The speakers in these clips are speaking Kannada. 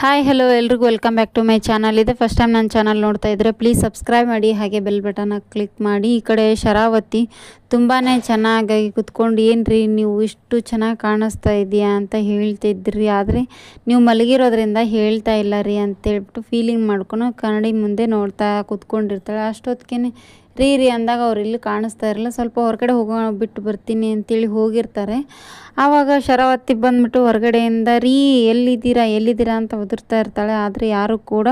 ಹಾಯ್ ಹಲೋ ಎಲ್ರಿಗೂ. Welcome back to my channel ಇದೆ ಫಸ್ಟ್ ಟೈಮ್ ನನ್ನ ಚಾನಲ್ ನೋಡ್ತಾ ಇದ್ದರೆ ಪ್ಲೀಸ್ ಸಬ್ಸ್ಕ್ರೈಬ್ ಮಾಡಿ. ಹಾಗೆ ಬೆಲ್ ಬಟನ್ನ ಕ್ಲಿಕ್ ಮಾಡಿ. ಈ ಕಡೆ ಶರಾವತಿ ತುಂಬಾ ಚೆನ್ನಾಗಿ ಕುತ್ಕೊಂಡು ಏನು ರೀ ನೀವು ಇಷ್ಟು ಚೆನ್ನಾಗಿ ಕಾಣಿಸ್ತಾ ಇದೆಯಾ? ಅಂತ ಹೇಳ್ತಿದ್ರಿ. ಆದರೆ ನೀವು ಮಲಗಿರೋದ್ರಿಂದ ಹೇಳ್ತಾ ಇಲ್ಲ ರೀ ಅಂತೇಳ್ಬಿಟ್ಟು ಫೀಲಿಂಗ್ ಮಾಡ್ಕೊಂಡು ಕನ್ನಡಿ ಮುಂದೆ ನೋಡ್ತಾ ಕುತ್ಕೊಂಡಿರ್ತಾಳೆ. ಅಷ್ಟೊತ್ತಿಗೆ ರೀ ರೀ ಅಂದಾಗ ಅವ್ರು ಇಲ್ಲಿ ಕಾಣಿಸ್ತಾ ಇರಲಿಲ್ಲ ಸ್ವಲ್ಪ ಹೊರಗಡೆ ಹೋಗೋ ಬಿಟ್ಟು ಬರ್ತೀನಿ ಅಂತೇಳಿ ಹೋಗಿರ್ತಾರೆ. ಆವಾಗ ಶರಾವತಿ ಬಂದ್ಬಿಟ್ಟು ಹೊರಗಡೆಯಿಂದ, ರೀ, ಎಲ್ಲಿದ್ದೀರಾ ಎಲ್ಲಿದ್ದೀರಾ? ಅಂತ ಒದರ್ತಾ ಇರ್ತಾಳೆ. ಆದರೆ ಯಾರು ಕೂಡ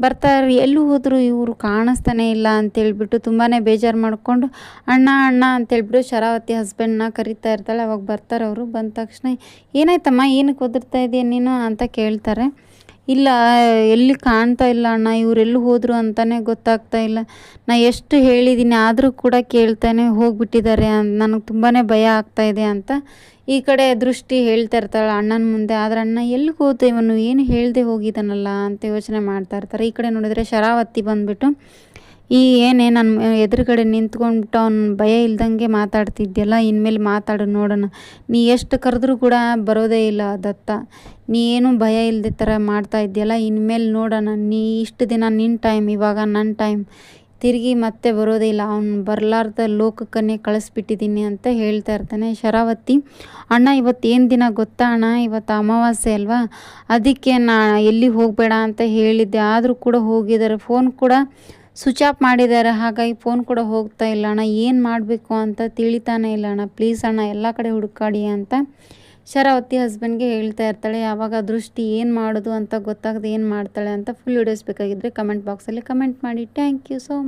ಬರ್ತಾರೆ ಎಲ್ಲೂ ಹೋದರೂ ಇವರು ಕಾಣಿಸ್ತಾನೆ ಇಲ್ಲ ಅಂತೇಳ್ಬಿಟ್ಟು ತುಂಬಾ ಬೇಜಾರು ಮಾಡಿಕೊಂಡು, ಅಣ್ಣ ಅಣ್ಣ ಅಂತೇಳ್ಬಿಟ್ಟು ಶರಾವತಿ ಹಸ್ಬೆಂಡ್ನ ಕರಿತಾ ಇರ್ತಾಳೆ. ಅವಾಗ ಬರ್ತಾರೆ ಅವರು. ಬಂದ ತಕ್ಷಣ, ಏನಾಯ್ತಮ್ಮ? ಏನಕ್ಕೆ ಒದರ್ತಾ ಇದೆಯಾ ನೀನು? ಅಂತ ಕೇಳ್ತಾರೆ. ಇಲ್ಲ, ಎಲ್ಲಿ ಕಾಣ್ತಾ ಇಲ್ಲ ಅಣ್ಣ, ಇವರೆಲ್ಲಿ ಹೋದರು ಅಂತಲೇ ಗೊತ್ತಾಗ್ತಾ ಇಲ್ಲ. ನಾ ಎಷ್ಟು ಹೇಳಿದ್ದೀನಿ ಆದರೂ ಕೂಡ ಕೇಳ್ತಾನೆ ಹೋಗ್ಬಿಟ್ಟಿದ್ದಾರೆ ನನಗೆ ತುಂಬಾ ಭಯ ಆಗ್ತಾ ಇದೆ ಅಂತ ಈ ಕಡೆ ದೃಷ್ಟಿ ಹೇಳ್ತಾ ಇರ್ತಾಳೆ ಅಣ್ಣನ ಮುಂದೆ. ಆದ್ರೆ ಅಣ್ಣ, ಎಲ್ಲಿಗೆ ಹೋದ ಇವನು ಏನು ಹೇಳ್ದೆ ಹೋಗಿದ್ದಾನಲ್ಲ ಅಂತ ಯೋಚನೆ ಮಾಡ್ತಾ ಇರ್ತಾರೆ. ಈ ಕಡೆ ನೋಡಿದರೆ ಶರಾವತಿ ಬಂದುಬಿಟ್ಟು ಈ ಏನೇ ನನ್ನ ಎದುರುಗಡೆ ನಿಂತ್ಕೊಂಡ್ಬಿಟ್ಟು ಅವ್ನು ಭಯ ಇಲ್ದಂಗೆ ಮಾತಾಡ್ತಿದ್ದೆಲ್ಲ ಇನ್ಮೇಲೆ ಮಾತಾಡು ನೋಡೋಣ. ನೀ ಎಷ್ಟು ಕರೆದ್ರೂ ಕೂಡ ಬರೋದೇ ಇಲ್ಲ ದತ್ತ. ನೀ ಏನು ಭಯ ಇಲ್ಲದೆ ಥರ ಮಾಡ್ತಾ ಇದೆಯಲ್ಲ, ಇನ್ಮೇಲೆ ನೋಡೋಣ. ನೀ ಇಷ್ಟು ದಿನ ನಿನ್ನ ಟೈಮ್, ಇವಾಗ ನನ್ನ ಟೈಮ್. ತಿರುಗಿ ಮತ್ತೆ ಬರೋದೇ ಇಲ್ಲ. ಅವ್ನು ಬರಲಾರ್ದ ಲೋಕಕ್ಕನ್ನೇ ಕಳಿಸ್ಬಿಟ್ಟಿದ್ದೀನಿ ಅಂತ ಹೇಳ್ತಾ ಇರ್ತಾನೆ ಶರಾವತಿ. ಅಣ್ಣ, ಇವತ್ತು ಏನು ದಿನ ಗೊತ್ತಾ ಅಣ್ಣ? ಇವತ್ತು ಅಮಾವಾಸ್ಯೆ ಅಲ್ವಾ? ಅದಕ್ಕೆ ನಾ ಎಲ್ಲಿ ಹೋಗಬೇಡ ಅಂತ ಹೇಳಿದ್ದೆ. ಆದರೂ ಕೂಡ ಹೋಗಿದ್ದಾರೆ. ಫೋನ್ ಕೂಡ ಸ್ವಿಚ್ ಆಫ್ ಮಾಡಿದ್ದಾರೆ, ಹಾಗಾಗಿ ಫೋನ್ ಕೂಡ ಹೋಗ್ತಾ ಇಲ್ಲ. ಅಣ್ಣ, ಏನು ಮಾಡಬೇಕು ಅಂತ ತಿಳಿತಾನೆ ಇಲ್ಲ ಅಣ್ಣ. ಪ್ಲೀಸ್ ಅಣ್ಣ, ಎಲ್ಲ ಕಡೆ ಹುಡುಕಾಡಿ ಅಂತ ಶರಾವತಿ ಹಸ್ಬೆಂಡ್ಗೆ ಹೇಳ್ತಾ ಇರ್ತಾಳೆ. ಯಾವಾಗ ದೃಷ್ಟಿ ಏನು ಮಾಡೋದು ಅಂತ ಗೊತ್ತಾಗದೆ ಏನು ಮಾಡ್ತಾಳೆ ಅಂತ ಫುಲ್ ವಿಡಿಯೋಸ್ ಬೇಕಾಗಿದ್ದರೆ ಕಮೆಂಟ್ ಬಾಕ್ಸಲ್ಲಿ ಕಮೆಂಟ್ ಮಾಡಿ. Thank you so much